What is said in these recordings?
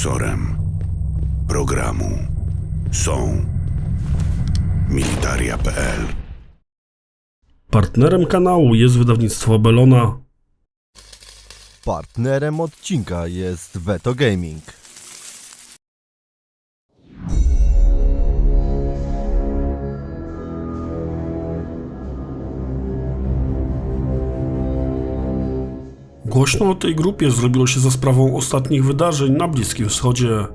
Sponsorem programu są militaria.pl Partnerem kanału jest wydawnictwo Belona. Partnerem odcinka jest Veto Gaming. Głośno o tej grupie zrobiło się za sprawą ostatnich wydarzeń na Bliskim Wschodzie.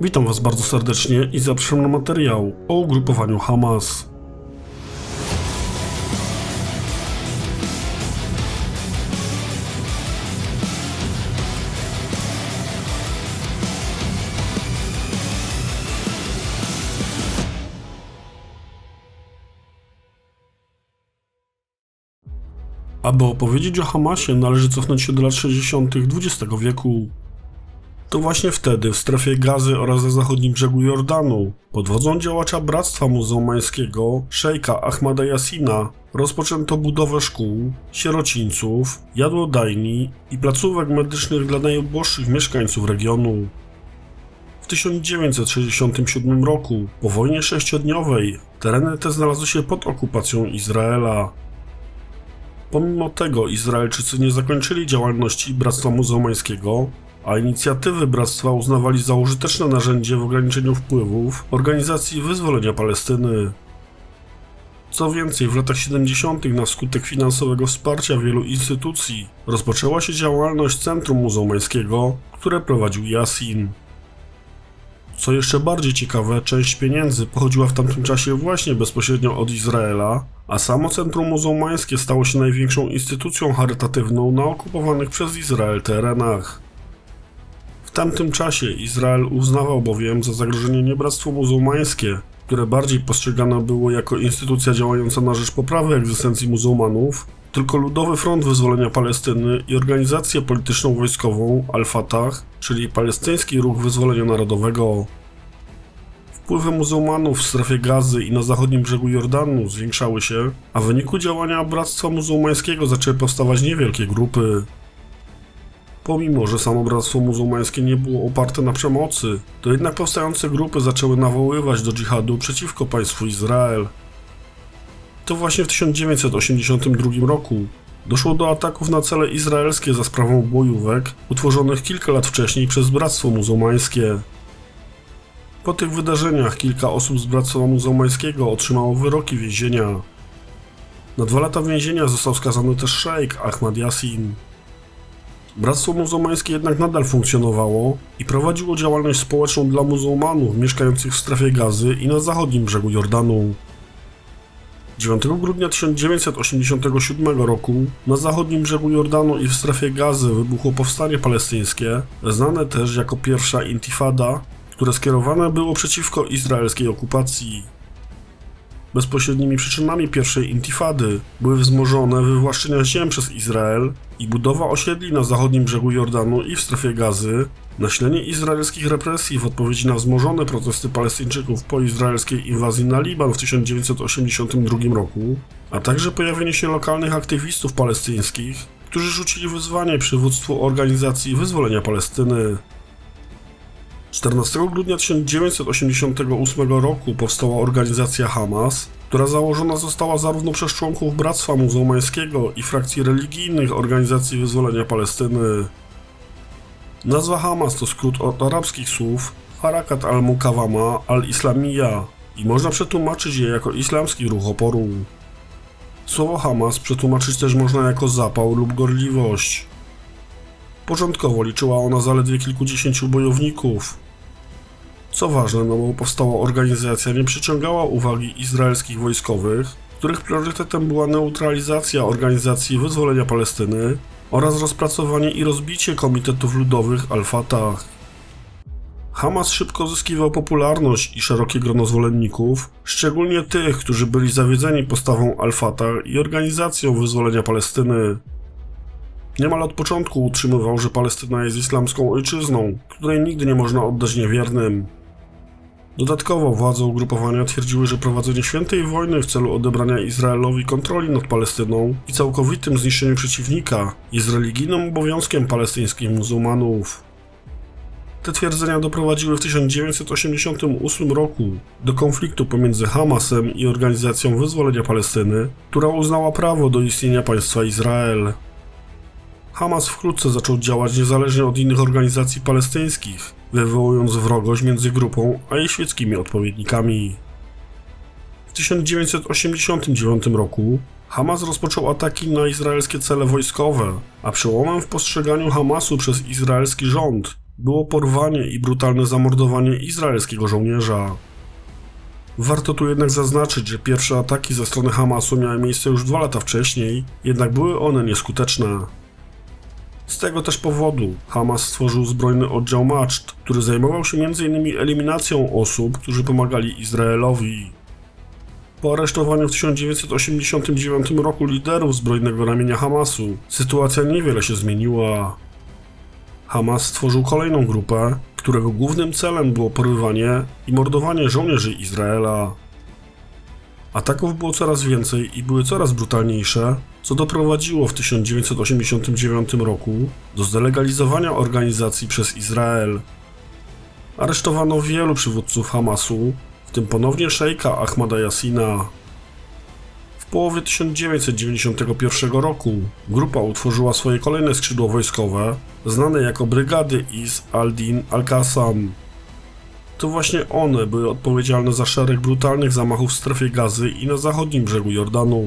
Witam Was bardzo serdecznie i zapraszam na materiał o ugrupowaniu Hamas. Aby opowiedzieć o Hamasie, należy cofnąć się do lat 60. XX wieku. To właśnie wtedy w strefie Gazy oraz na zachodnim brzegu Jordanu, pod wodzą działacza Bractwa Muzułmańskiego, szejka Ahmada Yassina, rozpoczęto budowę szkół, sierocińców, jadłodajni i placówek medycznych dla najuboższych mieszkańców regionu. W 1967 roku, po wojnie sześciodniowej, tereny te znalazły się pod okupacją Izraela. Pomimo tego Izraelczycy nie zakończyli działalności Bractwa Muzułmańskiego, a inicjatywy Bractwa uznawali za użyteczne narzędzie w ograniczeniu wpływów Organizacji Wyzwolenia Palestyny. Co więcej, w latach 70. na skutek finansowego wsparcia wielu instytucji rozpoczęła się działalność Centrum Muzułmańskiego, które prowadził Yasin. Co jeszcze bardziej ciekawe, część pieniędzy pochodziła w tamtym czasie właśnie bezpośrednio od Izraela, a samo Centrum Muzułmańskie stało się największą instytucją charytatywną na okupowanych przez Izrael terenach. W tamtym czasie Izrael uznawał bowiem za zagrożenie nie Bractwo Muzułmańskie, które bardziej postrzegane było jako instytucja działająca na rzecz poprawy egzystencji muzułmanów, tylko Ludowy Front Wyzwolenia Palestyny i organizację polityczną wojskową Al-Fatah, czyli Palestyński Ruch Wyzwolenia Narodowego. Wpływy muzułmanów w strefie Gazy i na zachodnim brzegu Jordanu zwiększały się, a w wyniku działania Bractwa Muzułmańskiego zaczęły powstawać niewielkie grupy. Pomimo, że samo Bractwo Muzułmańskie nie było oparte na przemocy, to jednak powstające grupy zaczęły nawoływać do dżihadu przeciwko państwu Izrael. To właśnie w 1982 roku doszło do ataków na cele izraelskie za sprawą bojówek utworzonych kilka lat wcześniej przez Bractwo Muzułmańskie. Po tych wydarzeniach kilka osób z Bractwa Muzułmańskiego otrzymało wyroki więzienia. Na dwa lata więzienia został skazany też szejk Ahmad Yassin. Bractwo Muzułmańskie jednak nadal funkcjonowało i prowadziło działalność społeczną dla muzułmanów mieszkających w strefie gazy i na zachodnim brzegu Jordanu. 9 grudnia 1987 roku na zachodnim brzegu Jordanu i w strefie gazy wybuchło powstanie palestyńskie, znane też jako pierwsza intifada, które skierowane było przeciwko izraelskiej okupacji. Bezpośrednimi przyczynami pierwszej intifady były wzmożone wywłaszczenia ziem przez Izrael i budowa osiedli na zachodnim brzegu Jordanu i w strefie gazy, nasilenie izraelskich represji w odpowiedzi na wzmożone protesty Palestyńczyków po izraelskiej inwazji na Liban w 1982 roku, a także pojawienie się lokalnych aktywistów palestyńskich, którzy rzucili wyzwanie przywództwu Organizacji Wyzwolenia Palestyny. 14 grudnia 1988 roku powstała organizacja Hamas, która założona została zarówno przez członków Bractwa Muzułmańskiego i frakcji religijnych Organizacji Wyzwolenia Palestyny. Nazwa Hamas to skrót od arabskich słów Harakat al-Mukawama al-Islamiyya i można przetłumaczyć je jako islamski ruch oporu. Słowo Hamas przetłumaczyć też można jako zapał lub gorliwość. Początkowo liczyła ona zaledwie kilkudziesięciu bojowników. Co ważne, nowo powstała organizacja nie przyciągała uwagi izraelskich wojskowych, których priorytetem była neutralizacja Organizacji Wyzwolenia Palestyny oraz rozpracowanie i rozbicie komitetów ludowych Al-Fatah. Hamas szybko zyskiwał popularność i szerokie grono zwolenników, szczególnie tych, którzy byli zawiedzeni postawą Al-Fatah i Organizacją Wyzwolenia Palestyny. Niemal od początku utrzymywał, że Palestyna jest islamską ojczyzną, której nigdy nie można oddać niewiernym. Dodatkowo władze ugrupowania twierdziły, że prowadzenie świętej wojny w celu odebrania Izraelowi kontroli nad Palestyną i całkowitym zniszczeniu przeciwnika jest religijnym obowiązkiem palestyńskich muzułmanów. Te twierdzenia doprowadziły w 1988 roku do konfliktu pomiędzy Hamasem i Organizacją Wyzwolenia Palestyny, która uznała prawo do istnienia państwa Izrael. Hamas wkrótce zaczął działać niezależnie od innych organizacji palestyńskich, wywołując wrogość między grupą a jej świeckimi odpowiednikami. W 1989 roku Hamas rozpoczął ataki na izraelskie cele wojskowe, a przełomem w postrzeganiu Hamasu przez izraelski rząd było porwanie i brutalne zamordowanie izraelskiego żołnierza. Warto tu jednak zaznaczyć, że pierwsze ataki ze strony Hamasu miały miejsce już dwa lata wcześniej, jednak były one nieskuteczne. Z tego też powodu Hamas stworzył zbrojny oddział maczt, który zajmował się m.in. eliminacją osób, którzy pomagali Izraelowi. Po aresztowaniu w 1989 roku liderów zbrojnego ramienia Hamasu, sytuacja niewiele się zmieniła. Hamas stworzył kolejną grupę, którego głównym celem było porywanie i mordowanie żołnierzy Izraela. Ataków było coraz więcej i były coraz brutalniejsze, co doprowadziło w 1989 roku do zdelegalizowania organizacji przez Izrael. Aresztowano wielu przywódców Hamasu, w tym ponownie szejka Ahmada Yassina. W połowie 1991 roku grupa utworzyła swoje kolejne skrzydło wojskowe, znane jako Brygady Is al-Din al-Qassam. To właśnie one były odpowiedzialne za szereg brutalnych zamachów w strefie gazy i na zachodnim brzegu Jordanu.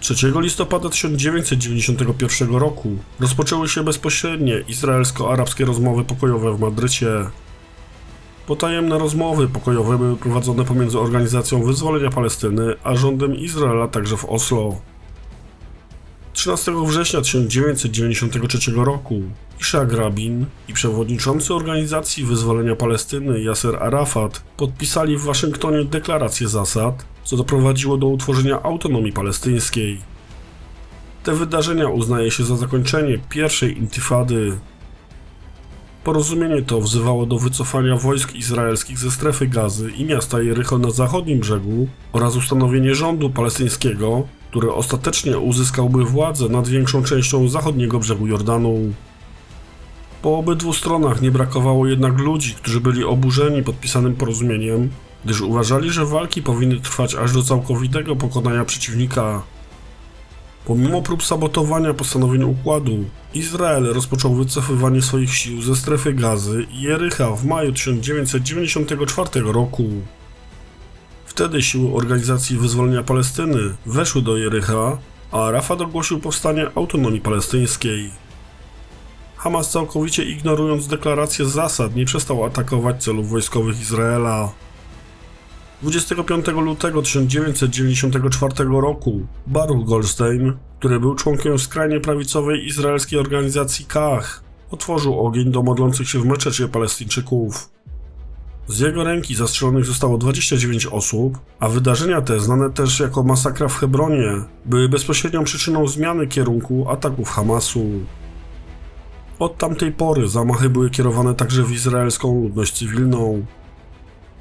3 listopada 1991 roku rozpoczęły się bezpośrednie izraelsko-arabskie rozmowy pokojowe w Madrycie. Potajemne rozmowy pokojowe były prowadzone pomiędzy Organizacją Wyzwolenia Palestyny a rządem Izraela także w Oslo. 13 września 1993 roku Ishak Rabin i przewodniczący Organizacji Wyzwolenia Palestyny Yasser Arafat podpisali w Waszyngtonie deklarację zasad, co doprowadziło do utworzenia autonomii palestyńskiej. Te wydarzenia uznaje się za zakończenie pierwszej intifady. Porozumienie to wzywało do wycofania wojsk izraelskich ze strefy gazy i miasta Jericho na zachodnim brzegu oraz ustanowienie rządu palestyńskiego, który ostatecznie uzyskałby władzę nad większą częścią zachodniego brzegu Jordanu. Po obydwu stronach nie brakowało jednak ludzi, którzy byli oburzeni podpisanym porozumieniem, gdyż uważali, że walki powinny trwać aż do całkowitego pokonania przeciwnika. Pomimo prób sabotowania postanowień układu, Izrael rozpoczął wycofywanie swoich sił ze strefy gazy i Jericha w maju 1994 roku. Wtedy siły Organizacji Wyzwolenia Palestyny weszły do Jericha, a Arafat ogłosił powstanie autonomii palestyńskiej. Hamas całkowicie ignorując deklarację zasad nie przestał atakować celów wojskowych Izraela. 25 lutego 1994 roku Baruch Goldstein, który był członkiem skrajnie prawicowej izraelskiej organizacji KAH, otworzył ogień do modlących się w meczecie palestyńczyków. Z jego ręki zastrzelonych zostało 29 osób, a wydarzenia te, znane też jako masakra w Hebronie, były bezpośrednią przyczyną zmiany kierunku ataków Hamasu. Od tamtej pory zamachy były kierowane także w izraelską ludność cywilną.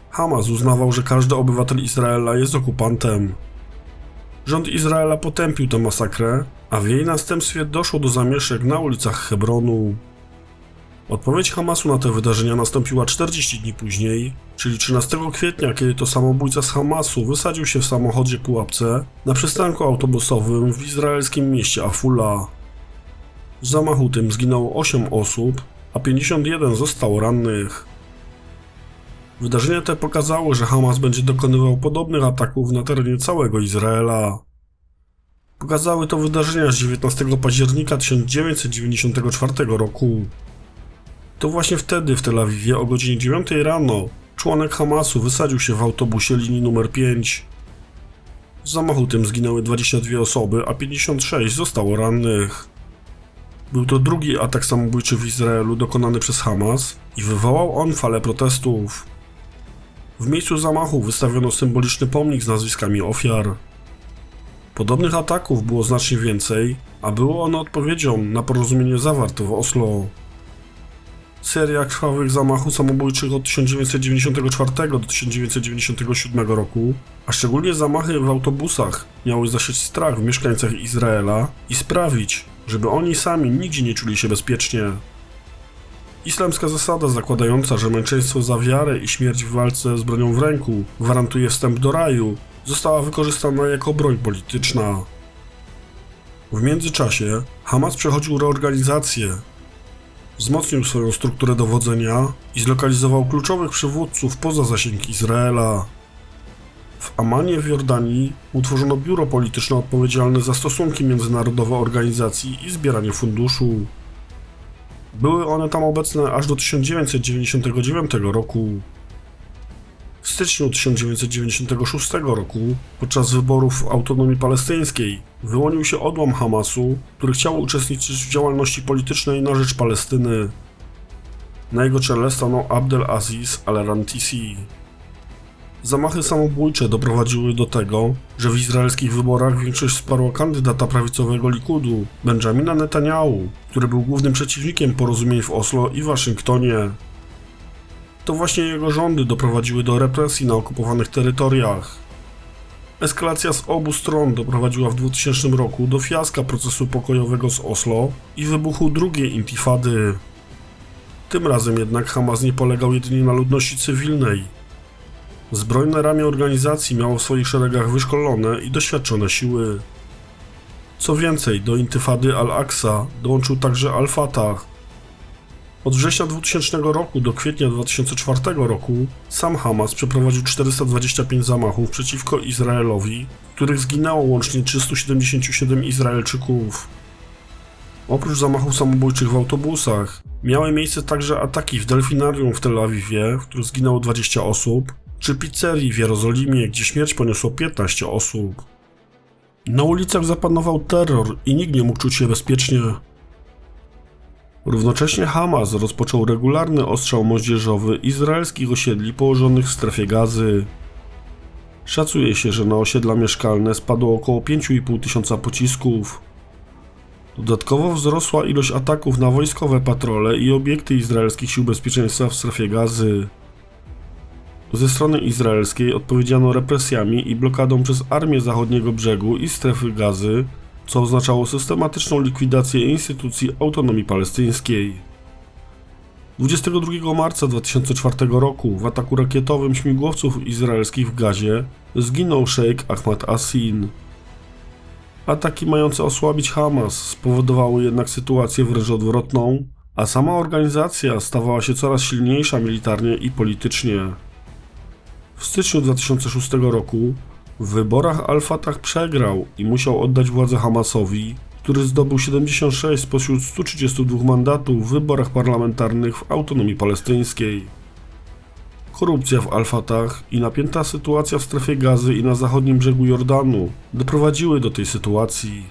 Hamas uznawał, że każdy obywatel Izraela jest okupantem. Rząd Izraela potępił tę masakrę, a w jej następstwie doszło do zamieszek na ulicach Hebronu. Odpowiedź Hamasu na te wydarzenia nastąpiła 40 dni później, czyli 13 kwietnia, kiedy to samobójca z Hamasu wysadził się w samochodzie pułapce na przystanku autobusowym w izraelskim mieście Afula. W zamachu tym zginęło 8 osób, a 51 zostało rannych. Wydarzenia te pokazały, że Hamas będzie dokonywał podobnych ataków na terenie całego Izraela. Pokazały to wydarzenia z 19 października 1994 roku. To właśnie wtedy w Tel Awiwie o godzinie 9 rano członek Hamasu wysadził się w autobusie linii numer 5. W zamachu tym zginęły 22 osoby, a 56 zostało rannych. Był to drugi atak samobójczy w Izraelu dokonany przez Hamas i wywołał on falę protestów. W miejscu zamachu wystawiono symboliczny pomnik z nazwiskami ofiar. Podobnych ataków było znacznie więcej, a było one odpowiedzią na porozumienie zawarte w Oslo. Seria krwawych zamachów samobójczych od 1994 do 1997 roku, a szczególnie zamachy w autobusach, miały zasiać strach w mieszkańcach Izraela i sprawić, żeby oni sami nigdzie nie czuli się bezpiecznie. Islamska zasada zakładająca, że męczeństwo za wiarę i śmierć w walce z bronią w ręku gwarantuje wstęp do raju, została wykorzystana jako broń polityczna. W międzyczasie Hamas przechodził reorganizację, wzmocnił swoją strukturę dowodzenia i zlokalizował kluczowych przywódców poza zasięg Izraela. W Amanie w Jordanii utworzono biuro polityczne odpowiedzialne za stosunki międzynarodowe organizacji i zbieranie funduszu. Były one tam obecne aż do 1999 roku. W styczniu 1996 roku, podczas wyborów autonomii palestyńskiej, wyłonił się odłam Hamasu, który chciał uczestniczyć w działalności politycznej na rzecz Palestyny. Na jego czele stanął Abdel Aziz al-Rantisi. Zamachy samobójcze doprowadziły do tego, że w izraelskich wyborach większość wsparła kandydata prawicowego Likudu, Benjamina Netanyahu, który był głównym przeciwnikiem porozumień w Oslo i Waszyngtonie. To właśnie jego rządy doprowadziły do represji na okupowanych terytoriach. Eskalacja z obu stron doprowadziła w 2000 roku do fiaska procesu pokojowego z Oslo i wybuchu drugiej intifady. Tym razem jednak Hamas nie polegał jedynie na ludności cywilnej. Zbrojne ramię organizacji miało w swoich szeregach wyszkolone i doświadczone siły. Co więcej, do intyfady Al-Aqsa dołączył także Al-Fatah. Od września 2000 roku do kwietnia 2004 roku sam Hamas przeprowadził 425 zamachów przeciwko Izraelowi, w których zginęło łącznie 377 Izraelczyków. Oprócz zamachów samobójczych w autobusach, miały miejsce także ataki w delfinarium w Tel Awiwie, w których zginęło 20 osób, czy pizzerii w Jerozolimie, gdzie śmierć poniosło 15 osób. Na ulicach zapanował terror i nikt nie mógł czuć się bezpiecznie. Równocześnie Hamas rozpoczął regularny ostrzał moździerzowy izraelskich osiedli położonych w strefie gazy. Szacuje się, że na osiedla mieszkalne spadło około 5,5 tysiąca pocisków. Dodatkowo wzrosła ilość ataków na wojskowe patrole i obiekty izraelskich sił bezpieczeństwa w strefie gazy. Ze strony izraelskiej odpowiedziano represjami i blokadą przez Armię Zachodniego Brzegu i strefy gazy, co oznaczało systematyczną likwidację instytucji autonomii palestyńskiej. 22 marca 2004 roku w ataku rakietowym śmigłowców izraelskich w Gazie zginął szejk Ahmad Asin. Ataki mające osłabić Hamas spowodowały jednak sytuację wręcz odwrotną, a sama organizacja stawała się coraz silniejsza militarnie i politycznie. W styczniu 2006 roku w wyborach Al-Fatah przegrał i musiał oddać władzę Hamasowi, który zdobył 76 spośród 132 mandatów w wyborach parlamentarnych w autonomii palestyńskiej. Korupcja w Al-Fatah i napięta sytuacja w strefie gazy i na zachodnim brzegu Jordanu doprowadziły do tej sytuacji.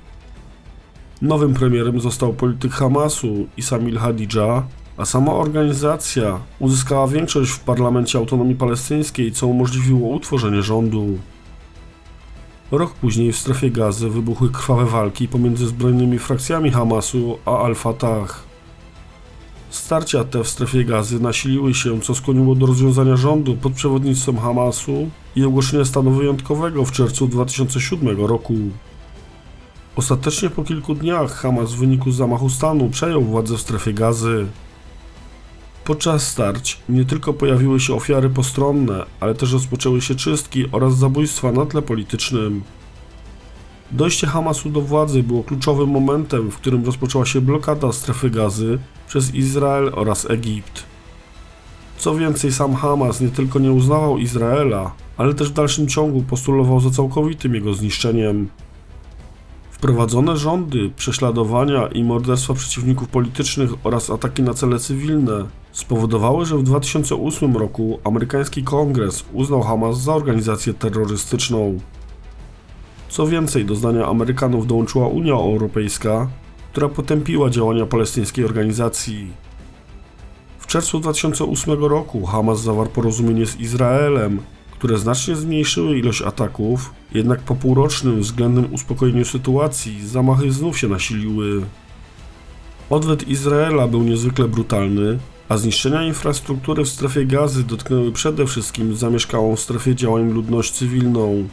Nowym premierem został polityk Hamasu Isamil Hadidża, a sama organizacja uzyskała większość w parlamencie autonomii palestyńskiej, co umożliwiło utworzenie rządu. Rok później w strefie gazy wybuchły krwawe walki pomiędzy zbrojnymi frakcjami Hamasu a Al-Fatah. Starcia te w strefie gazy nasiliły się, co skłoniło do rozwiązania rządu pod przewodnictwem Hamasu i ogłoszenia stanu wyjątkowego w czerwcu 2007 roku. Ostatecznie po kilku dniach Hamas w wyniku zamachu stanu przejął władzę w strefie gazy. Podczas starć nie tylko pojawiły się ofiary postronne, ale też rozpoczęły się czystki oraz zabójstwa na tle politycznym. Dojście Hamasu do władzy było kluczowym momentem, w którym rozpoczęła się blokada strefy gazy przez Izrael oraz Egipt. Co więcej, sam Hamas nie tylko nie uznawał Izraela, ale też w dalszym ciągu postulował za całkowitym jego zniszczeniem. Wprowadzone rządy, prześladowania i morderstwa przeciwników politycznych oraz ataki na cele cywilne spowodowały, że w 2008 roku amerykański kongres uznał Hamas za organizację terrorystyczną. Co więcej, do zdania Amerykanów dołączyła Unia Europejska, która potępiła działania palestyńskiej organizacji. W czerwcu 2008 roku Hamas zawarł porozumienie z Izraelem, które znacznie zmniejszyły ilość ataków, jednak po półrocznym względnym uspokojeniu sytuacji zamachy znów się nasiliły. Odwet Izraela był niezwykle brutalny, a zniszczenia infrastruktury w strefie gazy dotknęły przede wszystkim zamieszkałą w strefie działań ludność cywilną.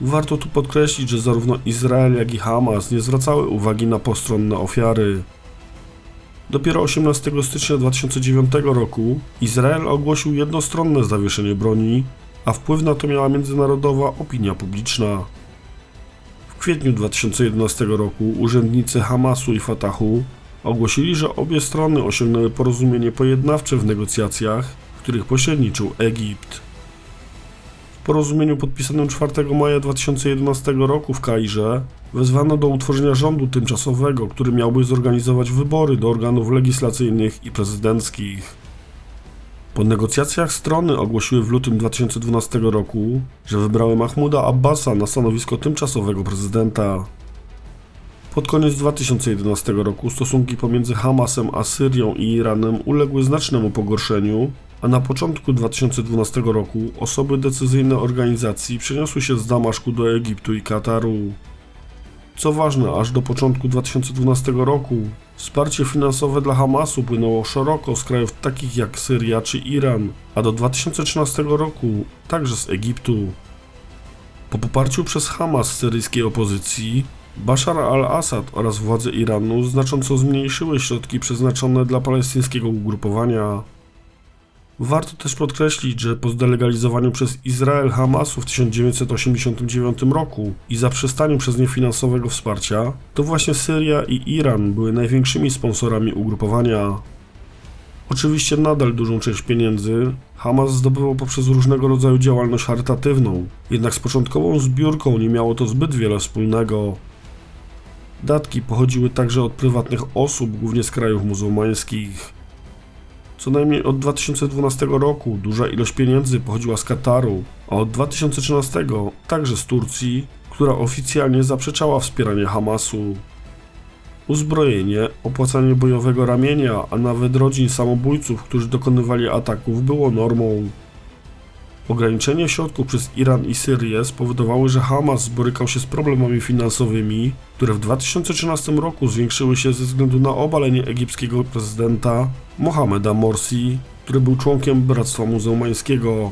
Warto tu podkreślić, że zarówno Izrael, jak i Hamas nie zwracały uwagi na postronne ofiary. Dopiero 18 stycznia 2009 roku Izrael ogłosił jednostronne zawieszenie broni, a wpływ na to miała międzynarodowa opinia publiczna. W kwietniu 2011 roku urzędnicy Hamasu i Fatahu ogłosili, że obie strony osiągnęły porozumienie pojednawcze w negocjacjach, w których pośredniczył Egipt. Porozumieniu podpisanym 4 maja 2011 roku w Kairze wezwano do utworzenia rządu tymczasowego, który miałby zorganizować wybory do organów legislacyjnych i prezydenckich. Po negocjacjach strony ogłosiły w lutym 2012 roku, że wybrały Mahmuda Abbasa na stanowisko tymczasowego prezydenta. Pod koniec 2011 roku stosunki pomiędzy Hamasem a Syrią i Iranem uległy znacznemu pogorszeniu, a na początku 2012 roku osoby decyzyjne organizacji przeniosły się z Damaszku do Egiptu i Kataru. Co ważne, aż do początku 2012 roku wsparcie finansowe dla Hamasu płynęło szeroko z krajów takich jak Syria czy Iran, a do 2013 roku także z Egiptu. Po poparciu przez Hamas syryjskiej opozycji, Bashar al-Assad oraz władze Iranu znacząco zmniejszyły środki przeznaczone dla palestyńskiego ugrupowania. Warto też podkreślić, że po zdelegalizowaniu przez Izrael Hamasu w 1989 roku i zaprzestaniu przez nie finansowego wsparcia, to właśnie Syria i Iran były największymi sponsorami ugrupowania. Oczywiście nadal dużą część pieniędzy Hamas zdobywał poprzez różnego rodzaju działalność charytatywną, jednak z początkową zbiórką nie miało to zbyt wiele wspólnego. Datki pochodziły także od prywatnych osób, głównie z krajów muzułmańskich. Co najmniej od 2012 roku duża ilość pieniędzy pochodziła z Kataru, a od 2013 także z Turcji, która oficjalnie zaprzeczała wspierania Hamasu. Uzbrojenie, opłacanie bojowego ramienia, a nawet rodzin samobójców, którzy dokonywali ataków, było normą. Ograniczenie środków przez Iran i Syrię spowodowały, że Hamas borykał się z problemami finansowymi, które w 2013 roku zwiększyły się ze względu na obalenie egipskiego prezydenta Mohameda Morsi, który był członkiem Bractwa Muzułmańskiego.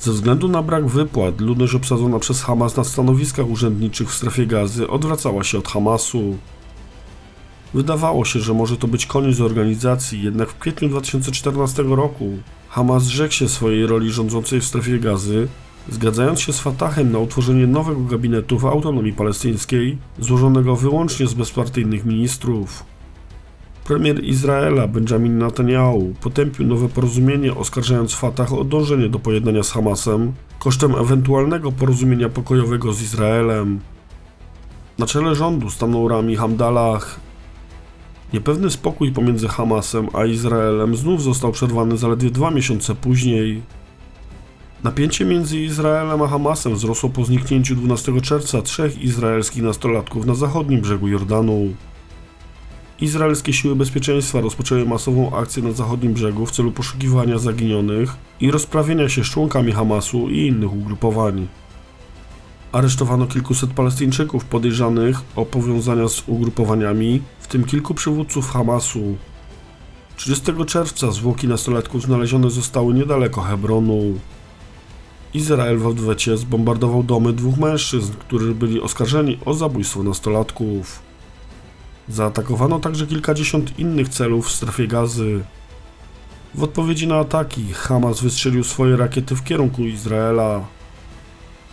Ze względu na brak wypłat, ludność obsadzona przez Hamas na stanowiskach urzędniczych w strefie gazy odwracała się od Hamasu. Wydawało się, że może to być koniec organizacji, jednak w kwietniu 2014 roku Hamas zrzekł się swojej roli rządzącej w strefie gazy, zgadzając się z Fatahem na utworzenie nowego gabinetu w autonomii palestyńskiej, złożonego wyłącznie z bezpartyjnych ministrów. Premier Izraela Benjamin Netanyahu potępił nowe porozumienie, oskarżając Fatah o dążenie do pojednania z Hamasem kosztem ewentualnego porozumienia pokojowego z Izraelem. Na czele rządu stanął Rami Hamdallah. Niepewny spokój pomiędzy Hamasem a Izraelem znów został przerwany zaledwie dwa miesiące później. Napięcie między Izraelem a Hamasem wzrosło po zniknięciu 12 czerwca trzech izraelskich nastolatków na zachodnim brzegu Jordanu. Izraelskie siły bezpieczeństwa rozpoczęły masową akcję na zachodnim brzegu w celu poszukiwania zaginionych i rozprawienia się z członkami Hamasu i innych ugrupowań. Aresztowano kilkuset Palestyńczyków podejrzanych o powiązania z ugrupowaniami, w tym kilku przywódców Hamasu. 30 czerwca zwłoki nastolatków znalezione zostały niedaleko Hebronu. Izrael w odwecie zbombardował domy dwóch mężczyzn, którzy byli oskarżeni o zabójstwo nastolatków. Zaatakowano także kilkadziesiąt innych celów w strefie gazy. W odpowiedzi na ataki Hamas wystrzelił swoje rakiety w kierunku Izraela.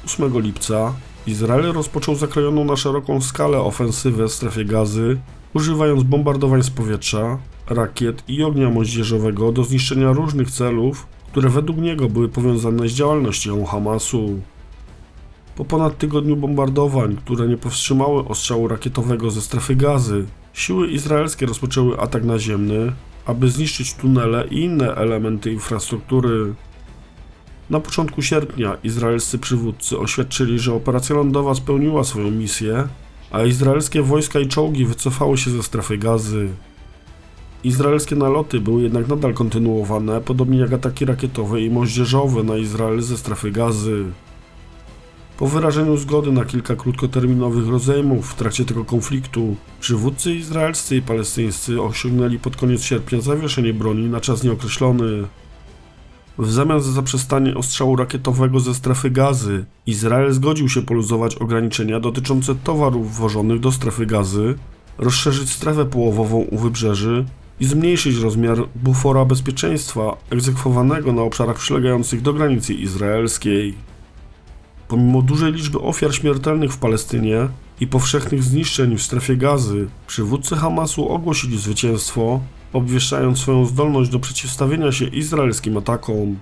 8 lipca Izrael rozpoczął zakrojoną na szeroką skalę ofensywę w strefie gazy, używając bombardowań z powietrza, rakiet i ognia moździerzowego do zniszczenia różnych celów, które według niego były powiązane z działalnością Hamasu. Po ponad tygodniu bombardowań, które nie powstrzymały ostrzału rakietowego ze strefy gazy, siły izraelskie rozpoczęły atak naziemny, aby zniszczyć tunele i inne elementy infrastruktury. Na początku sierpnia izraelscy przywódcy oświadczyli, że operacja lądowa spełniła swoją misję, a izraelskie wojska i czołgi wycofały się ze strefy gazy. Izraelskie naloty były jednak nadal kontynuowane, podobnie jak ataki rakietowe i moździerzowe na Izrael ze strefy gazy. Po wyrażeniu zgody na kilka krótkoterminowych rozejmów w trakcie tego konfliktu, przywódcy izraelscy i palestyńscy osiągnęli pod koniec sierpnia zawieszenie broni na czas nieokreślony. W zamian za zaprzestanie ostrzału rakietowego ze strefy gazy, Izrael zgodził się poluzować ograniczenia dotyczące towarów wwożonych do strefy gazy, rozszerzyć strefę połowową u wybrzeży i zmniejszyć rozmiar bufora bezpieczeństwa egzekwowanego na obszarach przylegających do granicy izraelskiej. Pomimo dużej liczby ofiar śmiertelnych w Palestynie i powszechnych zniszczeń w strefie gazy, przywódcy Hamasu ogłosili zwycięstwo, obwieszczając swoją zdolność do przeciwstawienia się izraelskim atakom.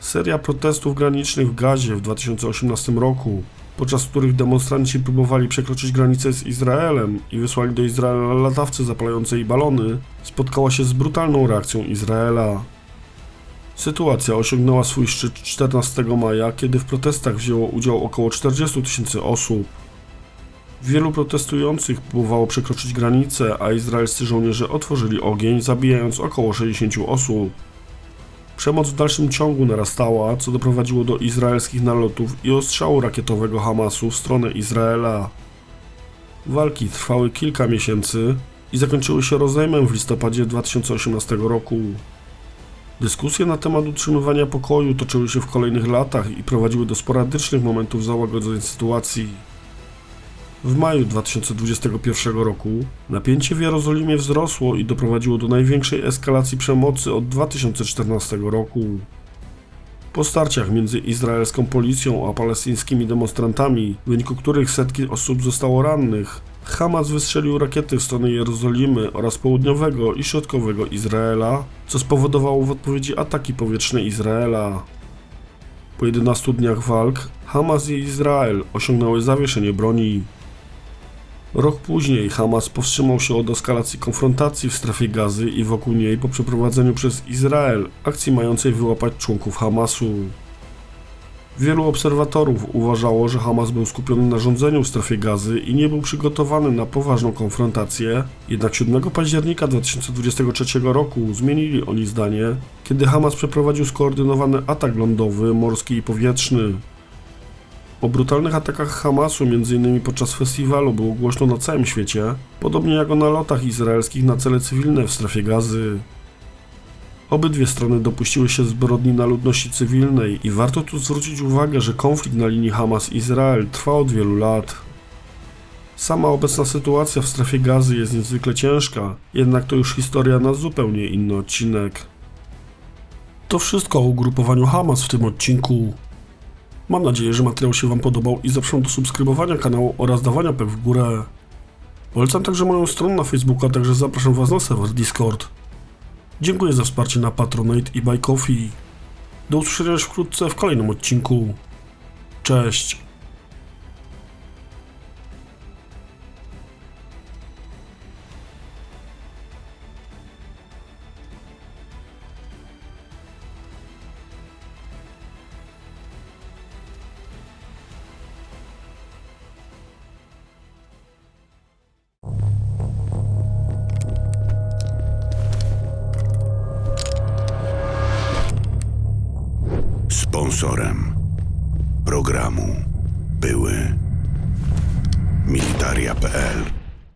Seria protestów granicznych w Gazie w 2018 roku, podczas których demonstranci próbowali przekroczyć granicę z Izraelem i wysłali do Izraela latawce zapalające jej balony, spotkała się z brutalną reakcją Izraela. Sytuacja osiągnęła swój szczyt 14 maja, kiedy w protestach wzięło udział około 40 tysięcy osób. Wielu protestujących próbowało przekroczyć granicę, a izraelscy żołnierze otworzyli ogień, zabijając około 60 osób. Przemoc w dalszym ciągu narastała, co doprowadziło do izraelskich nalotów i ostrzału rakietowego Hamasu w stronę Izraela. Walki trwały kilka miesięcy i zakończyły się rozejmem w listopadzie 2018 roku. Dyskusje na temat utrzymywania pokoju toczyły się w kolejnych latach i prowadziły do sporadycznych momentów załagodzenia sytuacji. W maju 2021 roku napięcie w Jerozolimie wzrosło i doprowadziło do największej eskalacji przemocy od 2014 roku. Po starciach między izraelską policją a palestyńskimi demonstrantami, w wyniku których setki osób zostało rannych, Hamas wystrzelił rakiety w stronę Jerozolimy oraz południowego i środkowego Izraela, co spowodowało w odpowiedzi ataki powietrzne Izraela. Po 11 dniach walk Hamas i Izrael osiągnęły zawieszenie broni. Rok później Hamas powstrzymał się od eskalacji konfrontacji w strefie gazy i wokół niej po przeprowadzeniu przez Izrael akcji mającej wyłapać członków Hamasu. Wielu obserwatorów uważało, że Hamas był skupiony na rządzeniu w strefie gazy i nie był przygotowany na poważną konfrontację, jednak 7 października 2023 roku zmienili oni zdanie, kiedy Hamas przeprowadził skoordynowany atak lądowy, morski i powietrzny. O brutalnych atakach Hamasu, m.in. podczas festiwalu, było głośno na całym świecie, podobnie jak o nalotach izraelskich na cele cywilne w strefie gazy. Obydwie strony dopuściły się zbrodni na ludności cywilnej i warto tu zwrócić uwagę, że konflikt na linii Hamas-Izrael trwa od wielu lat. Sama obecna sytuacja w strefie gazy jest niezwykle ciężka, jednak to już historia na zupełnie inny odcinek. To wszystko o ugrupowaniu Hamas w tym odcinku. Mam nadzieję, że materiał się Wam podobał i zapraszam do subskrybowania kanału oraz dawania łapek w górę. Polecam także moją stronę na Facebooku, a także zapraszam Was na serwer Discord. Dziękuję za wsparcie na Patronate i Buy Coffee. Do usłyszenia już wkrótce w kolejnym odcinku. Cześć.